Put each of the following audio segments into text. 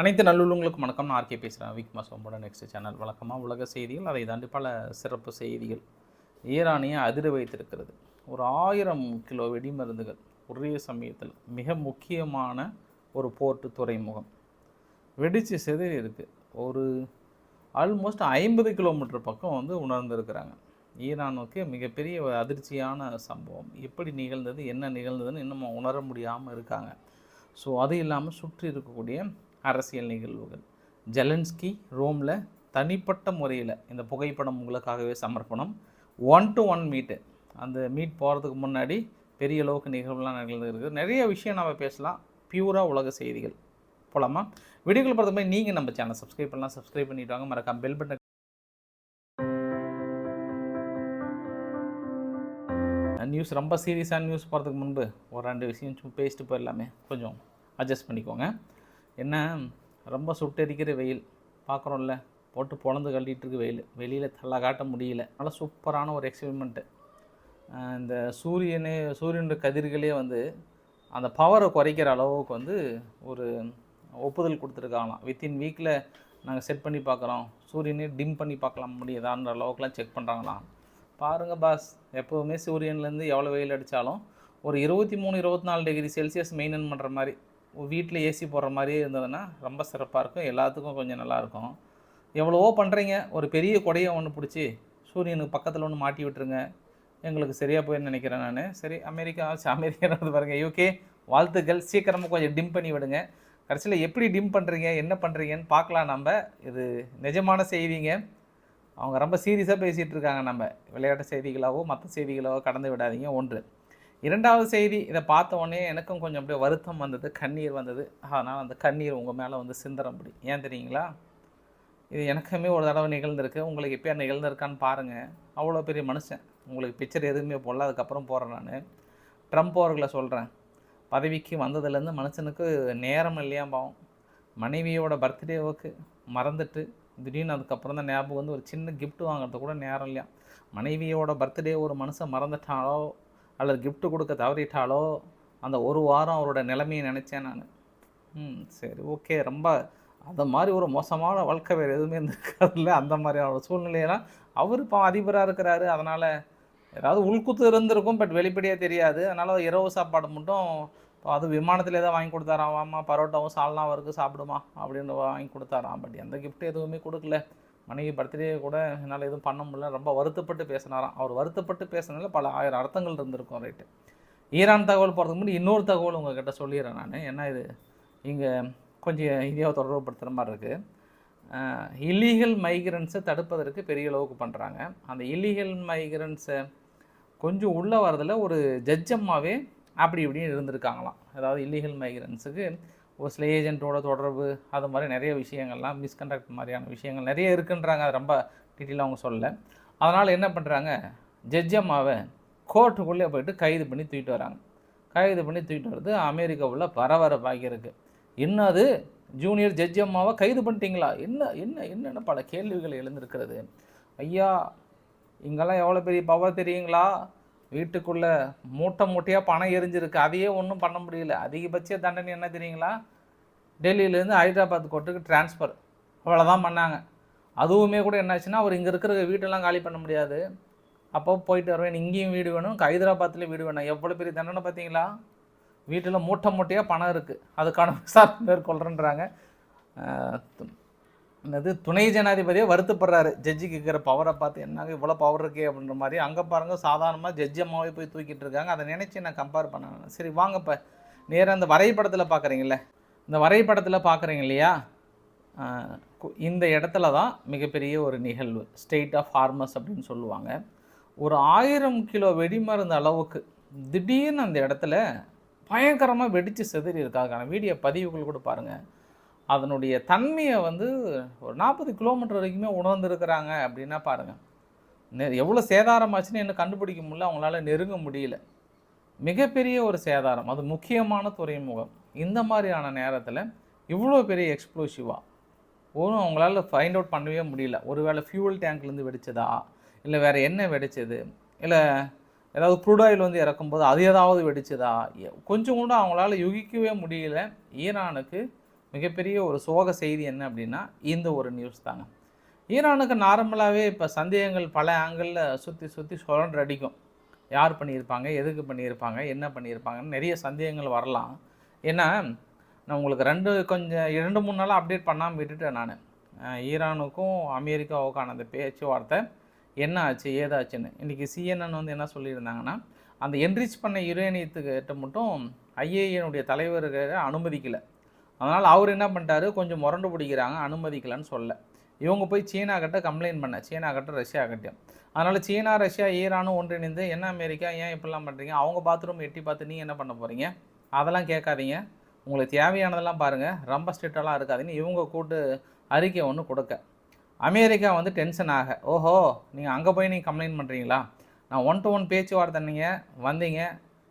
அனைத்து நல்லுள்ளவங்களுக்கும் வணக்கம். நான் ஆர்கே பேசுகிறேன் விக் சோம்போட நெக்ஸ்ட் சேனல் வழக்கமாக உலக செய்திகள் அதை தாண்டி பல சிறப்பு செய்திகள். ஈரானியை அதிர வைத்திருக்கிறது. ஒரு ஆயிரம் கிலோ வெடிமருந்துகள் ஒரே சமயத்தில் மிக முக்கியமான ஒரு போர்ட்டு துறைமுகம். வெடித்து சிதறி இருக்குது ஒரு ஆல்மோஸ்ட் ஐம்பது கிலோமீட்டர் பக்கம் வந்து உணர்ந்திருக்கிறாங்க. ஈரானுக்கு மிகப்பெரிய ஒரு அதிர்ச்சியான சம்பவம். எப்படி நிகழ்ந்தது என்ன நிகழ்ந்ததுன்னு இன்னும் உணர முடியாமல் இருக்காங்க. ஸோ அது இல்லாமல் சுற்றி இருக்கக்கூடிய அரசியல் நிகழ்வுகள். ஜெலன்ஸ்கி ரோமில் தனிப்பட்ட முறையில் இந்த புகைப்படம் உங்களுக்காகவே சமர்ப்பணம். ஒன் டு ஒன் மீட்டு அந்த மீட் போகிறதுக்கு முன்னாடி பெரிய அளவுக்கு நிகழ்வுலாம் நிகழ்ந்துருக்கு நிறைய விஷயம் நம்ம பேசலாம். பியூராக உலக செய்திகள். போலாமா? வீடியோக்கள் பார்த்த மாதிரி நீங்கள் நம்ம சேனல் சப்ஸ்கிரைப் பண்ணலாம். சப்ஸ்கிரைப் பண்ணிட்டு வாங்க. மறக்காம பெல் பட்டன் நியூஸ் ரொம்ப சீரியஸான நியூஸ் போகிறதுக்கு முன்பு ஒரு ரெண்டு விஷயம் சும்மா பேசிட்டு போயிடலாமே. கொஞ்சம் அட்ஜஸ்ட் பண்ணிக்கோங்க. என்ன? ரொம்ப சுட்டெரிக்கிற வெயில். பார்க்குறோம்ல போட்டு பொழந்து கட்டிகிட்டு இருக்கு வெயில். வெளியில் தள்ள காட்ட முடியல. நல்லா சூப்பரான ஒரு எக்ஸ்பெரிமெண்ட்டு இந்த சூரியனே சூரியனுடைய கதிர்களே வந்து அந்த பவரை குறைக்கிற அளவுக்கு வந்து ஒரு ஒப்புதல் கொடுத்துருக்காங்களாம். வித்தின் வீக்கில் நாங்கள் செட் பண்ணி பார்க்குறோம். சூரியனே டிம் பண்ணி பார்க்கலாம் முடியுதான்ற அளவுக்குலாம் செக் பண்ணுறாங்களாம் பாருங்கள் பாஸ் எப்போவுமே சூரியன்லேருந்து எவ்வளோ வெயில் அடித்தாலும் ஒரு இருபத்தி மூணு இருபத்தி நாலு டிகிரி செல்சியஸ் மெயின்டைன் பண்ணுற மாதிரி வீட்டில் ஏசி போடுற மாதிரியே இருந்ததுன்னா ரொம்ப சிறப்பாக இருக்கும். எல்லாத்துக்கும் கொஞ்சம் நல்லாயிருக்கும் எவ்வளவோ பண்ணுறீங்க ஒரு பெரிய கொடையை ஒன்று பிடிச்சி சூரியனுக்கு பக்கத்தில் ஒன்று மாட்டி விட்டுருங்க. எங்களுக்கு சரியாக போயின்னு நினைக்கிறேன் நான். சரி அமெரிக்கா அமெரிக்கா வந்து பாருங்கள் யூகே வாழ்த்துக்கள். சீக்கிரமாக கொஞ்சம் டிம் பண்ணி விடுங்க. கடைசியில் எப்படி டிம் பண்ணுறீங்க என்ன பண்ணுறீங்கன்னு பார்க்கலாம் நம்ம. இது நிஜமான செய்திங்க. அவங்க ரொம்ப சீரியஸாக பேசிகிட்டு இருக்காங்க நம்ம. விளையாட்டு செய்திகளாகவோ மற்ற செய்திகளாகவோ கடந்து விடாதீங்க. ஒன்று. இரண்டாவது செய்தி இதை பார்த்த உடனே எனக்கும் கொஞ்சம் அப்படியே வருத்தம் வந்தது கண்ணீர் வந்தது. அதனால் அந்த கண்ணீர் உங்கள் மேலே வந்து சிந்தரம்படி. ஏன் தெரியுங்களா? இது எனக்குமே ஒரு தடவை நிகழ்ந்திருக்கு. உங்களுக்கு எப்போ நிகழ்ந்திருக்கான்னு பாருங்கள் அவ்வளோ பெரிய மனுஷன். உங்களுக்கு பிக்சர் எதுவுமே போடல. அதுக்கப்புறம் போடுறேன் நான். ட்ரம்ப் அவர்களை சொல்கிறேன் பதவிக்கு வந்ததுலேருந்து மனுஷனுக்கு நேரம் இல்லையா பாவம். மனைவியோட பர்த்டேவுக்கு மறந்துட்டு திடீர்னு அதுக்கப்புறம் தான் ஞாபகம் வந்து ஒரு சின்ன கிஃப்ட் வாங்குறது கூட நேரம் இல்லையா. மனைவியோட பர்த்டே ஒரு மனுஷன் மறந்துட்டாலோ அல்லது கிஃப்ட்டு கொடுக்க தவறிட்டாலோ அந்த ஒரு வாரம் அவரோட நிலைமையை நினச்சேன் நான். ம் சரி ஓகே ரொம்ப அந்த மாதிரி ஒரு மோசமான வாழ்க்கை வேறு எதுவுமே இருந்திருக்காதுல்ல? அந்த மாதிரியான ஒரு சூழ்நிலையெல்லாம் அவர் இப்போ அதிபராக இருக்கிறாரு. அதனால் ஏதாவது உள்குத்து இருந்திருக்கும் பட் வெளிப்படையாக தெரியாது. அதனால் இரவு சாப்பாடு மட்டும் இப்போ அது விமானத்தில் ஏதாவது வாங்கி கொடுத்தாராம். வாமா பரோட்டாவும் சால்னாவும் இருக்குது சாப்பிடுமா அப்படின்னு வாங்கி கொடுத்தாராம். பட் எந்த கிஃப்ட் எதுவுமே கொடுக்கல. மனைவி பர்த்டே கூட என்னால் எதுவும் பண்ண முடியல. ரொம்ப வருத்தப்பட்டு பேசினாராம். அவர் வருத்தப்பட்டு பேசுனதுல பல ஆயிரம் அர்த்தங்கள் இருந்திருக்கும் ரைட்டு ஈரான் தகவல் போகிறதுக்கு முன்னாடி இன்னொரு தகவல் உங்ககிட்ட சொல்லிடுறேன் நான். ஏன்னா இது? இங்கே கொஞ்சம் இந்தியாவை தொடர்புபடுத்துகிற மாதிரி இருக்குது இல்லீகல் மைக்ரன்ஸை தடுப்பதற்கு பெரிய அளவுக்கு பண்ணுறாங்க அந்த இல்லீகல் மைக்ரன்ஸை கொஞ்சம் உள்ளே வரதில் ஒரு ஜட்ஜம்மாவே அப்படி இப்படின்னு இருந்திருக்காங்களாம். அதாவது இல்லீகல் மைக்ரன்ஸுக்கு ஒரு சில ஏஜென்ட்டோட தொடர்பு அது மாதிரி நிறைய விஷயங்கள்லாம் மிஸ்கண்டக்ட் மாதிரியான விஷயங்கள் நிறைய இருக்குன்றாங்க. அது ரொம்ப டீட்டெயிலாக அவங்க சொல்லலை. அதனால் என்ன பண்ணுறாங்க ஜட்ஜம்மாவை கோர்ட்டுக்குள்ளே போயிட்டு கைது பண்ணி தூக்கிட்டு வராங்க. கைது பண்ணி தூக்கிட்டு வர்றது அமெரிக்காவில் பரபரப்பாகி இருக்குது இன்னும் ஜூனியர் ஜட்ஜி அம்மாவை கைது பண்ணிட்டீங்களா? என்ன என்ன என்னென்ன பல கேள்விகள் எழுந்திருக்கிறது? ஐயா இங்கெல்லாம் எவ்வளோ பெரிய பவர் தெரியுங்களா? வீட்டுக்குள்ளே மூட்டை மூட்டையாக பணம் எரிஞ்சிருக்கு. அதையே ஒன்றும் பண்ண முடியல. அதிகபட்ச தண்டனை என்ன தெரியுங்களா? டெல்லியிலேருந்து ஹைதராபாத் கோர்ட்டுக்கு ட்ரான்ஸ்ஃபர் அவ்வளோதான் பண்ணாங்க. அதுவுமே கூட என்னாச்சுன்னா அவர் இங்கே இருக்கிற வீட்டெல்லாம் காலி பண்ண முடியாது. அப்போ போயிட்டு வருவேன். இங்கேயும் வீடு வேணும் ஹைதராபாத்லேயும் வீடு வேணும். எவ்வளோ பெரிய தண்டனை பார்த்தீங்களா வீட்டில் மூட்டை மூட்டையாக பணம் இருக்குது அதுக்கான விசாரணை மேற்கொள்கிறேன்றாங்க என்னது துணை ஜனாதிபதியே வருத்தப்படுறாரு. ஜட்ஜிக்கு இருக்கிற பவரை பார்த்து என்னங்க இவ்வளோ பவர் இருக்கே அப்படின்ற மாதிரி. அங்கே பாருங்கள் சாதாரணமாக ஜட்ஜி அம்மாவே போய் தூக்கிட்டு இருக்காங்க. அதை நினச்சி நான் கம்பேர் பண்ணேன் சரி வாங்க இப்போ நேராக அந்த வரைபடத்தில் பார்க்குறீங்களே இந்த வரைபடத்தில் பார்க்குறீங்க இல்லையா? கு- இந்த இடத்துல தான் மிகப்பெரிய ஒரு நிகழ்வு. ஸ்டேட் ஆஃப் ஹார்மஸ் அப்படின்னு சொல்லுவாங்க. ஒரு ஆயிரம் கிலோ வெடிமருந்து அளவுக்கு திடீர்னு அந்த இடத்துல பயங்கரமாக வெடித்து செதறி இருக்காங்க. வீடியோ பதிவுகள் கூட பாருங்கள் அதனுடைய தன்மையை வந்து ஒரு நாற்பது கிலோமீட்டர் வரைக்குமே உணர்ந்துருக்கிறாங்க அப்படின்னா பாருங்கள் எவ்வளோ சேதாரமாச்சுன்னு என்ன கண்டுபிடிக்க முடியல அவங்களால நெருங்க முடியல. மிகப்பெரிய ஒரு சேதாரம் அது முக்கியமான துறைமுகம். இந்த மாதிரியான நேரத்தில் இவ்வளோ பெரிய எக்ஸ்ப்ளோசிவாக ஒன்றும் அவங்களால ஃபைண்ட் அவுட் பண்ணவே முடியல. ஒருவேளை ஃபியூவல் டேங்க்லேருந்து வெடிச்சதா? இல்லை வேறு என்ன வெடிச்சது? இல்லை ஏதாவது crude ஆயில் வந்து இறக்கும்போது அது ஏதாவது வெடிச்சதா? எ- கொஞ்சம் கூட அவங்களால யூகிக்கவே முடியல. ஈரானுக்கு மிகப்பெரிய ஒரு சோக செய்தி என்ன அப்படின்னா இந்த ஒரு நியூஸ் தாங்க. ஈரானுக்கு நார்மலாகவே இப்போ சந்தேகங்கள் பல ஆங்கிளில் சுற்றி சுற்றி சுழன்று அடிக்கும். யார் பண்ணியிருப்பாங்க எதுக்கு பண்ணியிருப்பாங்க என்ன பண்ணியிருப்பாங்கன்னு நிறைய சந்தேகங்கள் வரலாம். ஏன்னா நான் உங்களுக்கு ரெண்டு கொஞ்சம் இரண்டு மூணு நாளாக அப்டேட் பண்ணாமல் விட்டுட்டேன் நான். ஈரானுக்கும் அமெரிக்காவுக்கான அந்த பேச்சுவார்த்தை என்ன ஆச்சு ஏதாச்சுன்னு. இன்றைக்கி சிஎன்என் வந்து என்ன சொல்லியிருந்தாங்கன்னா அந்த என்ரிச் பண்ண யுரேனியத்துக்கிட்ட மட்டும் ஐஏஎனுடைய தலைவர்களை அனுமதிக்கலை. அதனால் அவர் என்ன பண்ணிட்டாரு? கொஞ்சம் முரண்டு பிடிக்கிறாங்க அனுமதிக்கலைன்னு சொல்ல. இவங்க போய் சீனா கிட்ட கம்ப்ளைண்ட் பண்ண சீனா கிட்ட ரஷ்யா கிட்டே அதனால் சீனா ரஷ்யா ஈரானும் ஒன்றிணைந்து என்ன அமெரிக்கா? ஏன் இப்படிலாம் பண்ணுறீங்க அவங்க பாத்ரூம் எட்டி பார்த்து நீங்கள் என்ன பண்ண போகிறீங்க அதெல்லாம் கேட்காதீங்க. உங்களுக்கு தேவையானதெல்லாம் பாருங்கள் ரொம்ப ஸ்ட்ரிக்டெல்லாம் இருக்காதுன்னு இவங்க கூட்டு அறிக்கை ஒன்று கொடுக்க. அமெரிக்கா வந்து டென்ஷன் ஆக ஓஹோ நீங்கள் அங்கே போய் நீங்கள் கம்ப்ளைண்ட் பண்ணுறீங்களா நான் ஒன் டு ஒன் பேச்சுவார்த்தை நீங்கள் வந்தீங்க.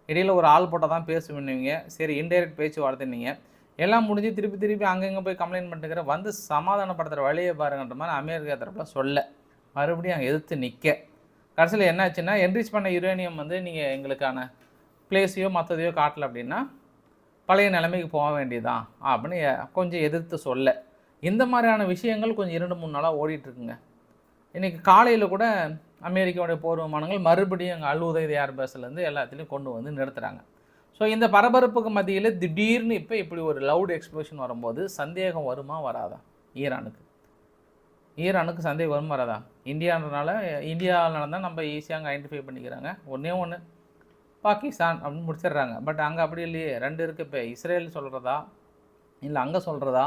இடையில் ஒரு ஆள் போட்டால் தான் பேசுவீங்க சரி இன்டைரக்ட் பேச்சுவார்த்தை நீங்கள் எல்லாம் முடிஞ்சு திருப்பி திருப்பி அங்கங்கே போய் கம்ப்ளைண்ட் பண்ணிட்டுக்கிற வந்து சமாதானப்படுத்துகிற வழியை பாருங்கன்ற மாதிரி அமெரிக்கா தரப்பில் சொல்ல. மறுபடியும் அங்கே எதிர்த்து நிற்க கடைசியில் என்னாச்சுன்னா என்ரிச் பண்ண யுரேனியம் வந்து நீங்கள் எங்களுக்கான பிளேஸையோ மற்றதையோ காட்டல அப்படின்னா பழைய நிலைமைக்கு போக வேண்டியதான் அப்படின்னு கொஞ்சம் எதிர்த்து சொல்ல. இந்த மாதிரியான விஷயங்கள் கொஞ்சம் இரண்டு மூணு நாளாக ஓடிட்டுருக்குங்க. இன்றைக்கி காலையில் கூட அமெரிக்காவுடைய போர் விமானங்கள் மறுபடியும் அங்கே அல் உதவி ஏர்பேஸ்லேருந்து எல்லாத்துலேயும் கொண்டு வந்து நிறுத்துகிறாங்க ஸோ இந்த பரபரப்புக்கு மத்தியில் திடீர்னு இப்போ இப்படி ஒரு லவுட் எக்ஸ்ப்ளோஷன் வரும்போது சந்தேகம் வருமா வராதா? ஈரானுக்கு. ஈரானுக்கு சந்தேகம் வருமா வராதா? இந்தியான்றனால இந்தியாவில் நடந்தால் நம்ம ஈஸியாக ஐடென்டிஃபை பண்ணிக்கிறாங்க. ஒன்றே ஒன்று பாகிஸ்தான் அப்படின்னு முடிச்சிடுறாங்க. பட் அங்கே அப்படி இல்லையே. ரெண்டு இருக்குது இப்போ இஸ்ரேல் சொல்கிறதா இல்லை அங்கே சொல்கிறதா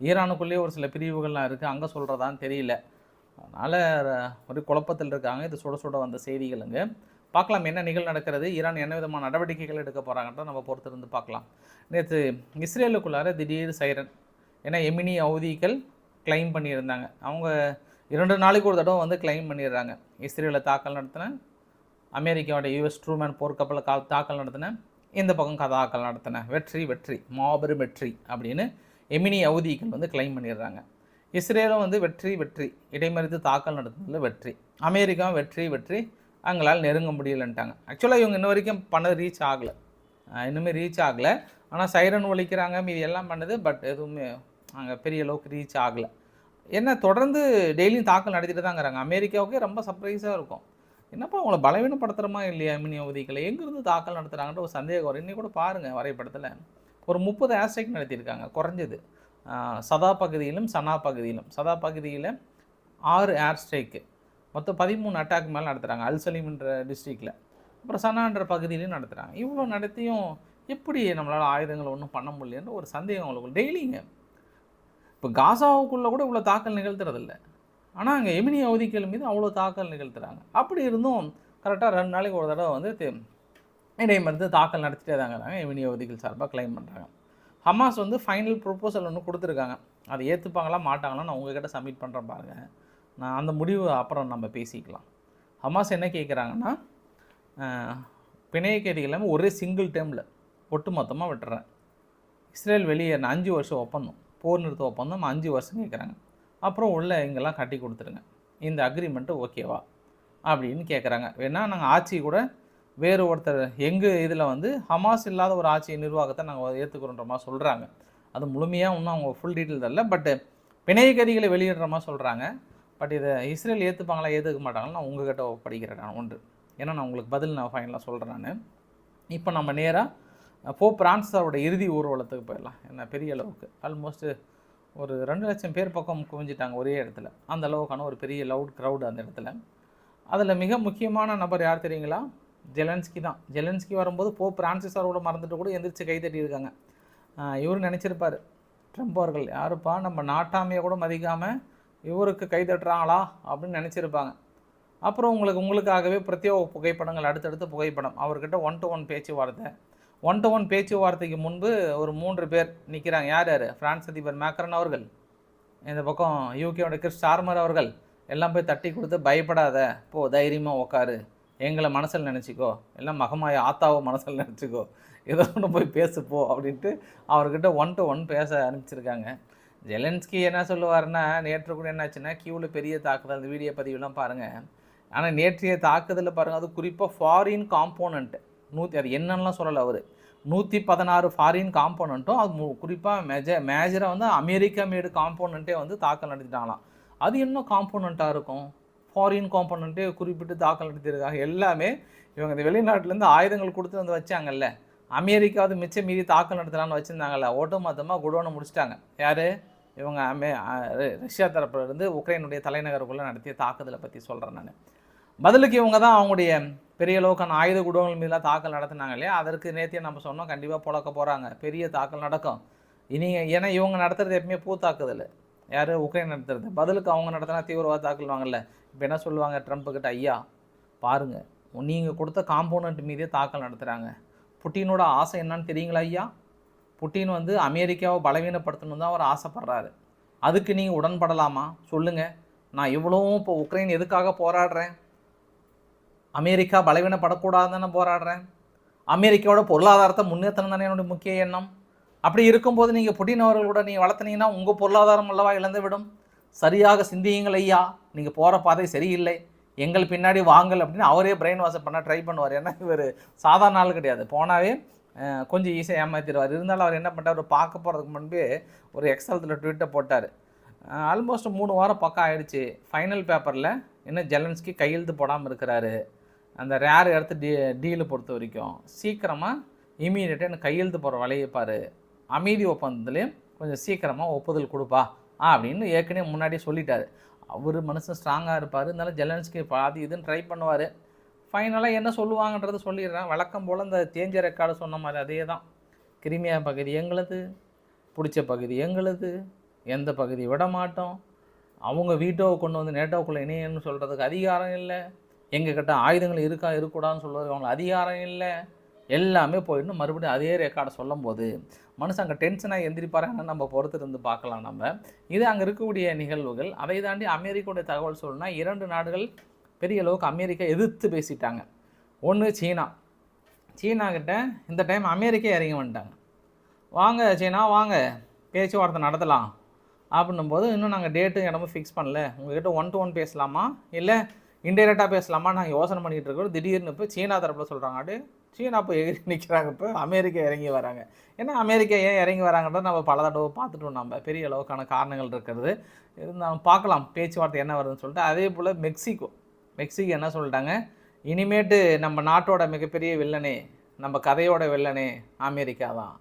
ஈரானுக்குள்ளேயே ஒரு சில பிரிவுகள்லாம் இருக்குது அங்கே சொல்கிறதான்னு தெரியல. அதனால் ஒரு குழப்பத்தில் இருக்காங்க. இது சுட சுட வந்த செய்திகளுங்க பார்க்கலாம் என்ன நிகழ் நடக்கிறது. ஈரான் என்ன விதமான நடவடிக்கைகள் எடுக்க போகிறாங்கன்ற நம்ம பொறுத்திருந்து பார்க்கலாம். நேற்று இஸ்ரேலுக்குள்ளார திடீர் சைரன். ஏன்னா எமினி அவதிகள் கிளைம் பண்ணியிருந்தாங்க. அவங்க இரண்டு நாளைக்கு ஒரு தடவை வந்து கிளைம் பண்ணிடுறாங்க. இஸ்ரேலில் தாக்கல் நடத்தின அமெரிக்காவோட யூஎஸ் ட்ரூமேன் போர்க்கப்பலில் கா தாக்கல் நடத்தின இந்த பக்கம் கதாக்கல் நடத்தின. வெற்றி வெற்றி மாபெரும் வெற்றி அப்படின்னு எமினி அவதிகள் வந்து கிளைம் பண்ணிடுறாங்க. இஸ்ரேலும் வந்து வெற்றி வெற்றி இடைமறித்து தாக்கல் நடத்துனதில் வெற்றி. அமெரிக்கா வெற்றி வெற்றி. அவங்களால் நெருங்க முடியலன்ட்டாங்க. ஆக்சுவலாக இவங்க இன்ன வரைக்கும் பண்ணது ரீச் ஆகலை. இன்னுமே ரீச் ஆகலை. ஆனால் சைரன் ஒழிக்கிறாங்க மீதி எல்லாம் பண்ணுது பட் எதுவுமே அங்கே பெரிய அளவுக்கு ரீச் ஆகலை. என்ன தொடர்ந்து டெய்லியும் தாக்கல் நடத்திட்டு தாங்கிறாங்க அமெரிக்காவுக்கே ரொம்ப சர்ப்ரைஸாக இருக்கும். என்னப்பா அவங்கள பலவீனப்படுத்துகிறமா இல்லையா மினி அவதிகளை? எங்கேருந்து தாக்கல் நடத்துகிறாங்கன்ற ஒரு சந்தேகம் வரும். இன்னைக்கு கூட பாருங்கள் வரைபடத்தில். ஒரு முப்பது ஏர்ஸ்ட்ரைக் நடத்தியிருக்காங்க குறைஞ்சது. சதா பகுதியிலும் சனா பகுதியிலும். சதா பகுதியில் ஆறு ஏர் ஸ்ட்ரைக்கு மொத்தம் பதிமூணு அட்டாக் மேலே நடத்துகிறாங்க அல்சலீம்ன்ற டிஸ்ட்ரிக்டில் அப்புறம் சனான்ற பகுதியிலையும் நடத்துகிறாங்க இவ்வளோ நடத்தியும் எப்படி நம்மளால் ஆயுதங்கள் ஒன்றும் பண்ண முடியலன்ற ஒரு சந்தேகம் அவங்களுக்கு. டெய்லிங்க இப்போ காசாவுக்குள்ளே கூட இவ்வளோ தாக்கல் நிகழ்த்துறதில்ல. ஆனால் அங்கே எமினி அவதிகள் மீது அவ்வளோ தாக்கல் நிகழ்த்துறாங்க. அப்படி இருந்தும் கரெக்டாக ரெண்டு நாளைக்கு ஒரு தடவை வந்து இடைமருந்து தாக்கல் நடத்திட்டே தாங்கிறாங்க எமினி அவதிகள் சார்பாக கிளைம் பண்ணுறாங்க ஹமாஸ் வந்து ஃபைனல் ப்ரொப்போசல் ஒன்று கொடுத்துருக்காங்க. அதை ஏற்றுப்பாங்களா மாட்டாங்களான்னு நான் உங்ககிட்ட சப்மிட் பண்ணுறேன் பாருங்கள் நான் அந்த முடிவு அப்புறம் நம்ம பேசிக்கலாம். ஹமாஸ் என்ன கேட்குறாங்கன்னா பிணைய கைதிகள் இல்லாமல் ஒரே சிங்கிள் டைமில் ஒட்டு மொத்தமாக விட்டுறேன். இஸ்ரேல் வெளியே அஞ்சு வருஷம் ஒப்பந்தம் போர் நிறுத்த ஒப்பந்தம் அஞ்சு வருஷம் கேட்குறாங்க அப்புறம் உள்ளே இங்கெல்லாம் கட்டி கொடுத்துருங்க. இந்த அக்ரிமெண்ட்டு ஓகேவா அப்படின்னு கேட்குறாங்க வேணால் நாங்கள் ஆட்சி கூட வேறு ஒருத்தர் எங்கள் இதில் வந்து ஹமாஸ் இல்லாத ஒரு ஆட்சி நிர்வாகத்தை நாங்கள் ஏற்றுக்கிறோன்ற மாதிரி சொல்கிறாங்க அது முழுமையாக இன்னும் அவங்க ஃபுல் டீட்டெயில் தரல பட்டு பிணைய கதிகளை வெளியிடுற மாதிரி சொல்கிறாங்க பட் இதை இஸ்ரேல் ஏற்றுப்பாங்களா ஏற்றுக்க மாட்டாங்களா நான் உங்ககிட்ட படிக்கிறேன் நான் ஒன்று. ஏன்னா நான் உங்களுக்கு பதில் நான் ஃபைனலாக சொல்கிறேன் நான். இப்போ நம்ம நேராக போ பிரான்ஸோட இறுதி ஊர்வலத்துக்கு போயிடலாம். என்ன பெரிய அளவுக்கு. ஆல்மோஸ்ட்டு ஒரு ரெண்டு லட்சம் பேர் பக்கம் குவிஞ்சிட்டாங்க ஒரே இடத்துல. அந்த அளவுக்கான ஒரு பெரிய லவுட் க்ரௌடு அந்த இடத்துல. அதில் மிக முக்கியமான நபர் யார் தெரியுங்களா? ஜெலன்ஸ்கி தான். ஜெலன்ஸ்கி வரும்போது போ பிரான்சிஸ் அவரோட மறந்துட்டு கூட எந்திரிச்சு கை தட்டியிருக்காங்க இவர் நினச்சிருப்பார் ட்ரம்ப் அவர்கள் யாருப்பா நம்ம நாட்டாமையை கூட மதிக்காமல் இவருக்கு கை தட்டுறாங்களா அப்படின்னு நினச்சிருப்பாங்க. அப்புறம் உங்களுக்கு உங்களுக்காகவே பிரத்யேக புகைப்படங்கள் அடுத்தடுத்து புகைப்படம். அவர்கிட்ட ஒன் டு ஒன் பேச்சுவார்த்தை. ஒன் டு ஒன் பேச்சுவார்த்தைக்கு முன்பு ஒரு மூன்று பேர் நிற்கிறாங்க யார் யார்? ஃப்ரான்ஸ் அதிபர் மேக்ரன் அவர்கள் இந்த பக்கம் யூகேயோட கிறிஸ் சார்மர் அவர்கள். எல்லாம் போய் தட்டி கொடுத்து பயப்படாத போ தைரியமாக உக்காரு. எங்களை மனசில் நினச்சிக்கோ. எல்லாம் மகமாய ஆத்தாவை மனசில் நினச்சிக்கோ. ஏதோ ஒன்று போய் பேசுப்போ அப்படின்ட்டு அவர்கிட்ட ஒன் டு ஒன் பேச ஆரம்பிச்சிருக்காங்க. ஜெலன்ஸ்கி என்ன சொல்லுவார்னா நேற்று கூட என்னாச்சுன்னா கியூவில் பெரிய தாக்குதல் அந்த வீடியோ பதிவுலாம் பாருங்கள் ஆனால் நேற்றைய தாக்குதலில் பாருங்கள் அது குறிப்பாக ஃபாரின் காம்போனண்ட்டு நூற்றி அது என்னன்னெலாம் சொல்லலை அவர். நூற்றி பதினாறு ஃபாரின் காம்போனண்ட்டும் அது குறிப்பாக மேஜ மேஜராக வந்து அமெரிக்கா மேடு காம்போனண்ட்டே வந்து தாக்கல் நடத்திட்டாங்களாம். அது என்ன காம்போனண்ட்டாக இருக்கும்? ஃபாரின் காம்போனண்ட்டே குறிப்பிட்டு தாக்கல் நடத்தியிருக்காங்க எல்லாமே இவங்க இந்த வெளிநாட்டிலேருந்து ஆயுதங்கள் கொடுத்து வந்து வச்சாங்கல்ல. அமெரிக்காவது மிச்சம் மீறி தாக்கல் நடத்தலாம்னு வச்சுருந்தாங்கல்ல ஒட்டுமொத்தமாக குடோனை முடிச்சிட்டாங்க. யார்? இவங்க அமே ர- ரஷ்யா தரப்புலேருந்து உக்ரைனுடைய தலைநகருக்குள்ளே நடத்திய தாக்குதலை பற்றி சொல்கிறேன் நான். பதிலுக்கு இவங்க தான் அவங்களுடைய பெரிய அளவுக்கான ஆயுத குடோன்கள் மீதெல்லாம் தாக்கல் நடத்தினாங்க இல்லையா? அதற்கு நேத்தியே நம்ம சொன்னோம் கண்டிப்பாக புழக்க போகிறாங்க பெரிய தாக்கல் நடக்கும். இனி ஏன்னா இவங்க நடத்துறது எப்பவுமே பூ தாக்குதல் யார்? உக்ரைன் நடத்துறது. பதிலுக்கு அவங்க நடத்தினா தீவிரவாத தாக்கல் இப்போ என்ன சொல்லுவாங்க ட்ரம்ப்புக்கிட்ட? ஐயா பாருங்கள் நீங்கள் கொடுத்த காம்போனண்ட் மீதே தாக்கல் நடத்துகிறாங்க புட்டினோட ஆசை என்னன்னு தெரியுங்களா ஐயா? புட்டின் வந்து அமெரிக்காவை பலவீனப்படுத்தணும் தான் அவர் ஆசைப்படுறாரு. அதுக்கு நீங்கள் உடன்படலாமா? சொல்லுங்கள் நான் இவ்வளவும் இப்போ உக்ரைன் எதுக்காக போராடுறேன்? அமெரிக்கா பலவீனப்படக்கூடாதுன்னு தானே போராடுறேன்? அமெரிக்காவோட பொருளாதாரத்தை முன்னேற்றணும் தானே என்னுடைய முக்கிய எண்ணம்? அப்படி இருக்கும்போது நீங்கள் புட்டின் அவர்கள் கூட நீங்கள் வளர்த்துனீங்கன்னா உங்கள் பொருளாதாரம் அல்லவா இழந்து விடும் சரியாக சிந்தியுங்கள் ஐயா. நீங்கள் போகிற பாதை சரியில்லை. எங்கள் பின்னாடி வாங்கல் அப்படின்னு அவரே பிரெயின் வாஷ் பண்ண ட்ரை பண்ணுவார். ஏன்னா இவர் சாதாரண ஆள் கிடையாது. போனாவே கொஞ்சம் ஈஸியாக ஏமாற்றிடுவார் இருந்தாலும் அவர் என்ன பண்ணிட்டார் பார்க்க போகிறதுக்கு முன்பே ஒரு எக்ஸலத்தில் ட்விட்டை போட்டார். ஆல்மோஸ்ட் மூணு வாரம் பக்கம் ஆயிடுச்சு. ஃபைனல் பேப்பரில் இன்னும் ஜெலன்ஸ்கி கையெழுத்து போடாமல் இருக்கிறாரு. அந்த ரேர் எடுத்து டீ டீலு பொறுத்த வரைக்கும். சீக்கிரமாக இமீடியட்டாக எனக்கு கையெழுத்து போகிற வழியை அமைதி ஒப்பந்தத்துலேயும் கொஞ்சம் சீக்கிரமாக ஒப்புதல் கொடுப்பா. அப்படின்னு ஏற்கனவே முன்னாடியே சொல்லிட்டாரு. அவர் மனுஷன் ஸ்ட்ராங்காக இருப்பார். இருந்தாலும் ஜெலன்ஸ்கி பாதி இதுன்னு ட்ரை பண்ணுவார். ஃபைனலாக என்ன சொல்லுவாங்கன்றது சொல்லிடுறேன். வழக்கம் போல் இந்த தேஞ்ச ரெக்கார்டு சொன்ன மாதிரி அதே தான் கிரிமியா பகுதி எங்களுது பிடிச்ச பகுதி எங்களது எந்த பகுதி விட மாட்டோம். அவங்க வீட்டோவை கொண்டு வந்து நேட்டோவுக்குள்ளே இணையன்னு சொல்கிறதுக்கு அதிகாரம் இல்லை. எங்ககிட்ட ஆயுதங்கள் இருக்கா இருக்கக்கூடாதுன்னு சொல்கிறதுக்கு அவங்களுக்கு அதிகாரம் இல்லை. எல்லாமே போயிடணும். மறுபடியும் அதே ரெக்கார்டை சொல்லும்போது மனுஷன் அங்கே டென்ஷனாக எந்திரிப்பாருன்னு நம்ம பொறுத்து இருந்து பார்க்கலாம் நம்ம. இது அங்கே இருக்கக்கூடிய நிகழ்வுகள். அதை தாண்டி அமெரிக்காவுடைய தகவல் சொல்லணும்னா இரண்டு நாடுகள் பெரிய அளவுக்கு அமெரிக்கா எதிர்த்து பேசிட்டாங்க. ஒன்று சீனா. சீனா கிட்ட இந்த டைம் அமெரிக்கா இறங்கி வந்துட்டாங்க. வாங்க சீனா வாங்க. பேச்சுவார்த்தை நடத்தலாம். அப்படின்னும் போது இன்னும் நாங்கள் டேட்டு இடமும் ஃபிக்ஸ் பண்ணல. உங்கள்கிட்ட ஒன் டு ஒன் பேசலாமா? இல்லை இன்டைரக்டாக பேசலாமா? நாங்கள் யோசனை பண்ணிகிட்டு இருக்கோம். திடீர்னு இப்போ சீனா தரப்பில் சொல்கிறாங்க அப்படியே சீனா இப்போ எகிரி நிற்கிறாங்க இப்போ அமெரிக்கா இறங்கி வராங்க. ஏன்னா அமெரிக்கா ஏன் இறங்கி வராங்கன்றத நம்ம பல தடவை பார்த்துட்டோம் நம்ம பெரிய அளவுக்கான காரணங்கள் இருக்கிறது இருந்தாலும் பார்க்கலாம். பேச்சுவார்த்தை என்ன வருதுன்னு சொல்லிட்டு. அதே போல் மெக்சிகோ. மெக்சிகோ என்ன சொல்லிட்டாங்க? இனிமேட்டு நம்ம நாட்டோட மிகப்பெரிய வில்லனே நம்ம கதையோட வில்லனே அமெரிக்கா தான்.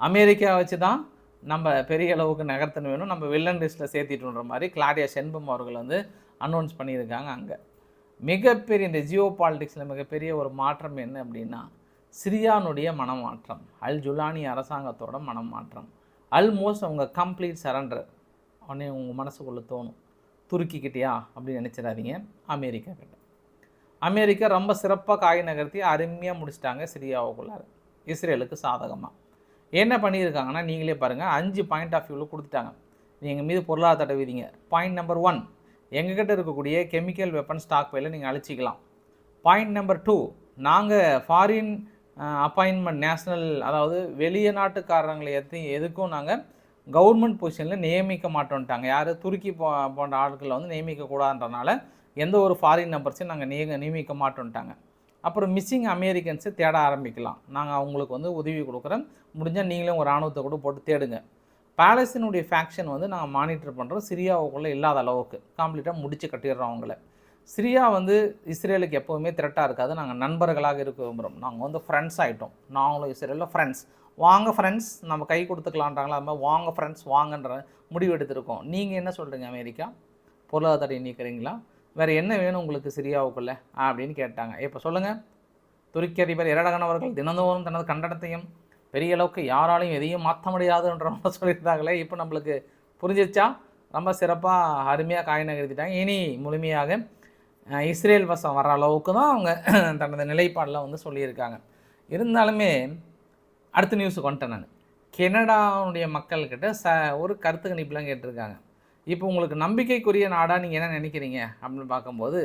அமெரிக்கா வச்சு தான் நம்ம பெரிய அளவுக்கு நகர்த்தணும் வேணும். நம்ம வில்லன் லிஸ்ட்டில் சேர்த்திட்டுன்ற மாதிரி கிளாடியா செண்பம் அவர்கள் வந்து அனௌன்ஸ் பண்ணியிருக்காங்க அங்கே. மிகப்பெரிய இந்த ஜியோ பாலிடிக்ஸில் மிகப்பெரிய ஒரு மாற்றம் என்ன அப்படின்னா சிரியானுடைய மனமாற்றம் அல் ஜுலானி அரசாங்கத்தோட மனமாற்றம். அல்மோஸ்ட் அவங்க கம்ப்ளீட் சரண்டர் உடனே உங்கள் மனசுக்குள்ளே தோணும். துருக்கிக்கிட்டியா அப்படின்னு நினச்சிடாதீங்க. அமெரிக்கா கிட்ட. அமெரிக்கா ரொம்ப சிறப்பாக காய் நகர்த்தி அருமையாக முடிச்சிட்டாங்க சிரியாவுக்குள்ளார. இஸ்ரேலுக்கு சாதகமாக என்ன பண்ணியிருக்காங்கன்னா நீங்களே பாருங்கள் அஞ்சு பாயிண்ட் ஆஃப் வியூவில் கொடுத்துட்டாங்க. நீங்கள் மீது பொருளாதார தடை விதிங்க. பாயிண்ட் நம்பர் ஒன் எங்ககிட்ட இருக்கக்கூடிய கெமிக்கல் வெப்பன் ஸ்டாக் பையில் நீங்கள் அழிச்சிக்கலாம் பாயிண்ட் நம்பர் டூ நாங்கள் ஃபாரின் அப்பாயின்மெண்ட் நேஷ்னல் அதாவது வெளிய நாட்டுக்காரங்களை எத்தையும் எதுக்கும் நாங்கள் கவர்மெண்ட் பொசிஷனில் நியமிக்க மாட்டோன்ட்டாங்க. யார் துருக்கி போ போன்ற ஆட்களை வந்து நியமிக்கக்கூடாதுன்றனால எந்த ஒரு ஃபாரின் நம்பர்ஸையும் நாங்கள் நிய நியமிக்க மாட்டோன்ட்டாங்க. அப்புறம் மிஸ்ஸிங் அமெரிக்கன்ஸை தேட ஆரம்பிக்கலாம். நாங்கள் அவங்களுக்கு வந்து உதவி கொடுக்குறோம். முடிஞ்சால் நீங்களே உங்கள் ராணுவத்தை கூட போட்டு தேடுங்க. பாலஸ்தீனுடைய ஃபேக்ஷன் வந்து நாங்கள் மானிட்டர் பண்ணுறோம் சிரியாவுக்குள்ளே இல்லாத அளவுக்கு. கம்ப்ளீட்டாக முடிச்சு கட்டிடுறோம் அவங்கள. சிரியா வந்து இஸ்ரேலுக்கு எப்போவுமே த்ரெட்டாக இருக்காது. நாங்கள் நண்பர்களாக இருக்க விரும்புகிறோம் நாங்கள் வந்து ஃப்ரெண்ட்ஸ் ஆகிட்டோம் நாங்களும் இஸ்ரேலில் ஃப்ரெண்ட்ஸ் வாங்க ஃப்ரெண்ட்ஸ் நம்ம கை கொடுத்துக்கலான்றாங்களா அது மாதிரி வாங்க ஃப்ரெண்ட்ஸ் வாங்கன்ற முடிவு எடுத்திருக்கோம். நீங்கள் என்ன சொல்கிறீங்க அமெரிக்கா? பொருளாதார நீக்கிறீங்களா? வேறு என்ன வேணும் உங்களுக்கு சிரியாவுக்குள்ளே? அப்படின்னு கேட்டாங்க. இப்போ சொல்லுங்கள் துருக்கி அதிபர் இரடகன் அவர்கள் தினந்தோறும் தனது கண்டனத்தையும் பெரிய அளவுக்கு யாராலையும் எதையும் மாற்ற முடியாதுன்ற மாதிரி சொல்லியிருந்தாங்களே இப்போ நம்மளுக்கு புரிஞ்சிருச்சா? ரொம்ப சிறப்பாக அருமையாக காயினை எழுதிட்டாங்க இனி முழுமையாக இஸ்ரேல் வசம் வர அளவுக்கு தான் அவங்க தனது நிலைப்பாடில் வந்து சொல்லியிருக்காங்க. இருந்தாலுமே அடுத்த நியூஸுக்கு வந்துட்டேன் நான். கெனடாவுடைய மக்கள்கிட்ட ச ஒரு கருத்து கணிப்புலாம் கேட்டிருக்காங்க. இப்போ உங்களுக்கு நம்பிக்கைக்குரிய நாடாக நீங்கள் என்ன நினைக்கிறீங்க? அப்படின்னு பார்க்கும்போது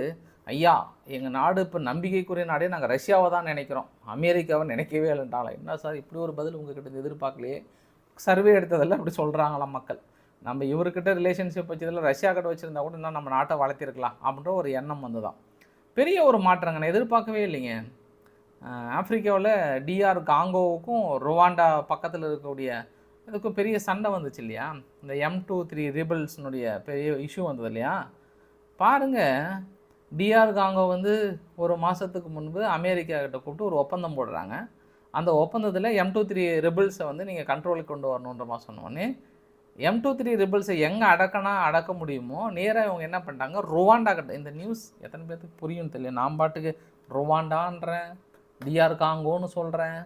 ஐயா எங்கள் நாடு இப்போ நம்பிக்கைக்குரிய நாடே நாங்கள் ரஷ்யாவை தான் நினைக்கிறோம். அமெரிக்காவை நினைக்கவே இல்லைன்றாலும் என்ன சார் இப்படி ஒரு பதில் உங்ககிட்ட எதிர்பார்க்கலையே? சர்வே எடுத்ததெல்லாம் இப்படி சொல்கிறாங்களாம் மக்கள்? நம்ம இவர்கிட்ட ரிலேஷன்ஷிப் வச்சதில் ரஷ்யா கிட்ட வச்சுருந்தா கூட இன்னும் நம்ம நாட்டை வளர்த்திருக்கலாம் அப்படின்ற ஒரு எண்ணம் வந்து தான் பெரிய ஒரு மாற்றங்க நான் எதிர்பார்க்கவே இல்லைங்க. ஆப்பிரிக்காவில் டிஆர் காங்கோவுக்கும் ருவாண்டா பக்கத்தில் இருக்கக்கூடிய இதுக்கும் பெரிய சண்டை வந்துச்சு இல்லையா? இந்த எம் டூ த்ரீ ரிபிள்ஸ்னுடைய பெரிய இஷ்யூ வந்தது இல்லையா? பாருங்கள் டிஆர் காங்கோ வந்து ஒரு மாதத்துக்கு முன்பு அமெரிக்கா கிட்ட கூப்பிட்டு ஒரு ஒப்பந்தம் போடுறாங்க. அந்த ஒப்பந்தத்தில் எம் டூ த்ரீ ரிபிள்ஸை வந்து நீங்கள் கண்ட்ரோலுக்கு கொண்டு வரணுன்ற மாதிரி சொன்னோடனே எம் டூ த்ரீ ரிபிள்ஸை எங்கே அடக்கனா அடக்க முடியுமோ நேராக இவங்க என்ன பண்ணிட்டாங்க ருவாண்டா கிட்ட இந்த நியூஸ் எத்தனை பேர்த்துக்கு புரியும் தெரியல நான் பாட்டுக்கு ருவாண்டான்றேன் டிஆர் காங்கோன்னு சொல்கிறேன்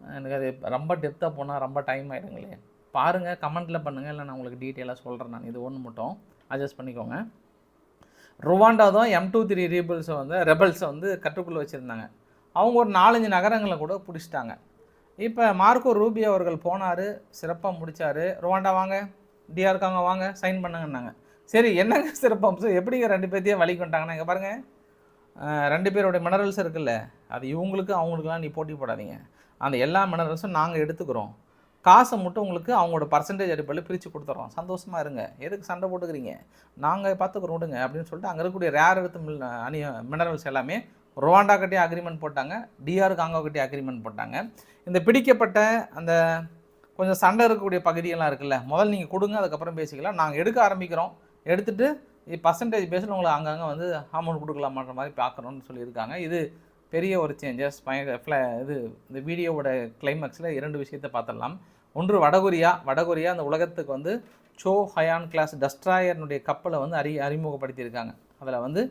எனக்கு அது ரொம்ப டெப்த்தாக போனால் ரொம்ப டைம் ஆகிடுங்களே பாருங்கள் கமெண்ட்டில் பண்ணுங்கள் இல்லை நான் உங்களுக்கு டீட்டெயிலாக சொல்கிறேன் நான் இது ஒன்று மட்டும் அட்ஜஸ்ட் பண்ணிக்கோங்க. ருவாண்டா தான் எம் டூ த்ரீ ரீபிள்ஸை வந்து ரெபல்ஸை வந்து கட்டுக்குள்ளே வச்சுருந்தாங்க. அவங்க ஒரு நாலஞ்சு நகரங்களை கூட பிடிச்சிட்டாங்க. இப்போ மார்க்கோ ரூபி அவர்கள் போனார் சிறப்பாக முடித்தார் ருவாண்டா வாங்க டிஆர்காங்க வாங்க சைன் பண்ணுங்கன்னாங்க. சரி என்னங்க சிறப்பம்சம் எப்படிங்க ரெண்டு பேர்த்தையும் வழி கொண்டாங்கன்னா இங்கே பாருங்கள் ரெண்டு பேருடைய மினரல்ஸ் இருக்குல்ல அது இவங்களுக்கு அவங்களுக்குலாம் நீ போட்டி போடாதீங்க. அந்த எல்லா மினரல்ஸும் நாங்கள் எடுத்துக்கிறோம். காசை மட்டும் உங்களுக்கு அவங்களோட பர்சன்டேஜ் அடிப்படையில் பிரித்து கொடுத்துறோம். சந்தோஷமாக இருங்க. எதுக்கு சண்டை போட்டுக்கிறீங்க? நாங்கள் பார்த்துக்குறோம் விடுங்க அப்படின்னு சொல்லிட்டு அங்கே இருக்கக்கூடிய ரேர் எடுத்து மில் அணி மினரல்ஸ் எல்லாமே ருவாண்டா கட்டி அக்ரிமெண்ட் போட்டாங்க. டிஆர் காங்கோ கட்டி அக்ரிமெண்ட் போட்டாங்க. இந்த பிடிக்கப்பட்ட அந்த கொஞ்சம் சண்டை இருக்கக்கூடிய பகுதியெல்லாம் இருக்குல்ல முதல்ல நீங்கள் கொடுங்க அதுக்கப்புறம் பேசிக்கலாம். நாங்கள் எடுக்க ஆரம்பிக்கிறோம். எடுத்துகிட்டு பர்சன்டேஜ் பேஸில் உங்களுக்கு அங்கங்கே வந்து அமௌண்ட் கொடுக்கலாமான்ற மாதிரி பார்க்குறோன்னு சொல்லியிருக்காங்க. இது பெரிய ஒரு சேஞ்சஸ் இது இந்த வீடியோவோட கிளைமேக்ஸில் இரண்டு விஷயத்தை பார்த்துடலாம். ஒன்று வடகொரியா வடகொரியா அந்த உலகத்துக்கு வந்து சோ ஹயான் கிளாஸ் டஸ்ட்ராயர்னுடைய கப்பலை வந்து அறி அறிமுகப்படுத்தியிருக்காங்க. அதில் வந்து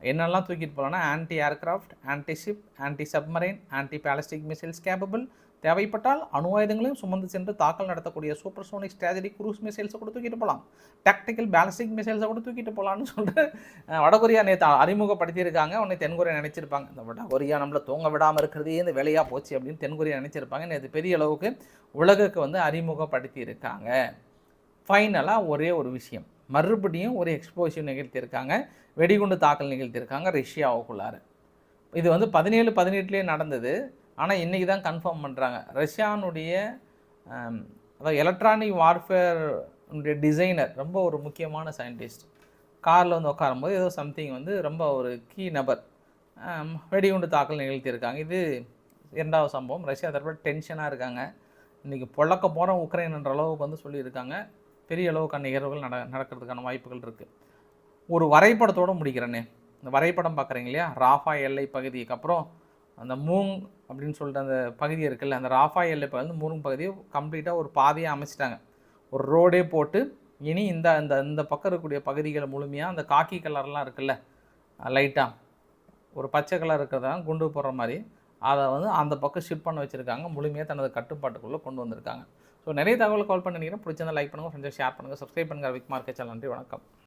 என்னெல்லாம் தூக்கிட்டு போகலான்னா anti aircraft anti ship anti submarine anti ballistic missiles capable தேவைப்பட்டால் அணு ஆயுதங்களையும் சுமந்து சென்று தாக்கல் நடத்தக்கூடிய சூப்பர் சோனிக் ஸ்ட்ராஜடி குரூஸ் மிசைல்ஸை கூட தூக்கிட்டு போகலாம் டாக்டிக்கல் பேலஸ்டிக் மிசைல்ஸை கூட தூக்கிட்டு போகலான்னு சொல்லிட்டு வடகொரியா நேற்று அறிமுகப்படுத்தியிருக்காங்க. உடனே தென்கொரியா நினச்சிருப்பாங்க. இந்த வடகொரியா நம்மளை தூங்க விடாமல் இருக்கிறதே இந்த வேலையாக போச்சு அப்படின்னு தென்கொரியா நினச்சிருப்பாங்க. நேற்று பெரிய அளவுக்கு உலகுக்கு வந்து அறிமுகப்படுத்தியிருக்காங்க. ஃபைனலாக ஒரே ஒரு விஷயம். மறுபடியும் ஒரு எக்ஸ்போசிவ் நிகழ்த்தியிருக்காங்க. வெடிகுண்டு தாக்கல் நிகழ்த்தியிருக்காங்க ரஷ்யாவுக்குள்ளார. இது வந்து பதினேழு பதினெட்டுலேயே நடந்தது. ஆனால் இன்றைக்கி தான் கன்ஃபார்ம் பண்ணுறாங்க ரஷ்யானுடைய அதாவது எலக்ட்ரானிக் வார்ஃபேர் டிசைனர் ரொம்ப ஒரு முக்கியமான சயின்டிஸ்ட் காரில் வந்து உட்காரும்போது ஏதோ சம்திங் வந்து ரொம்ப ஒரு கீ நபர். வெடிகுண்டு தாக்கல் நிகழ்த்தியிருக்காங்க. இது இரண்டாவது சம்பவம். ரஷ்யா தரப்பில் டென்ஷனாக இருக்காங்க. இன்றைக்கி பொழக்க போகிற உக்ரைன்ன்ற அளவுக்கு வந்து சொல்லியிருக்காங்க. பெரிய அளவுக்கான நிகழ்வுகள் நட நடக்கிறதுக்கான வாய்ப்புகள் இருக்குது ஒரு வரைபடத்தோடு முடிக்கிறேனே. இந்த வரைபடம் பார்க்குறீங்க இல்லையா? ராஃபா எல்லை பகுதிக்கு அப்புறம் அந்த மூங் அப்படின்னு சொல்லிட்டு அந்த பகுதி இருக்குல்ல அந்த ராஃபா எல்லை வந்து மூங் பகுதியை கம்ப்ளீட்டாக ஒரு பாதையாக அமைச்சிட்டாங்க. ஒரு ரோடே போட்டு இனி இந்த இந்த இந்த பக்கம் இருக்கக்கூடிய பகுதிகளை முழுமையாக அந்த காக்கி கலர்லாம் இருக்குல்ல லைட்டாக ஒரு பச்சை கலர் இருக்கிறதா குண்டு போடுற மாதிரி அதை வந்து அந்த பக்கம் ஷிஃப்ட் பண்ண வச்சுருக்காங்க. முழுமையாக தனது கட்டுப்பாட்டுக்குள்ளே கொண்டு வந்திருக்காங்க. ஸோ நிறைய தகவல் கால் பண்ணி நினைக்கிறேன். பிடிச்சிருந்தா லைக் பண்ணுங்கள் ஃப்ரெண்ட்ஸ் ஷேர் பண்ணுங்கள் சப்ஸ்கிரைப் பண்ணுங்கள் விக் மார்க்கெட் சேனல் நன்றி வணக்கம்.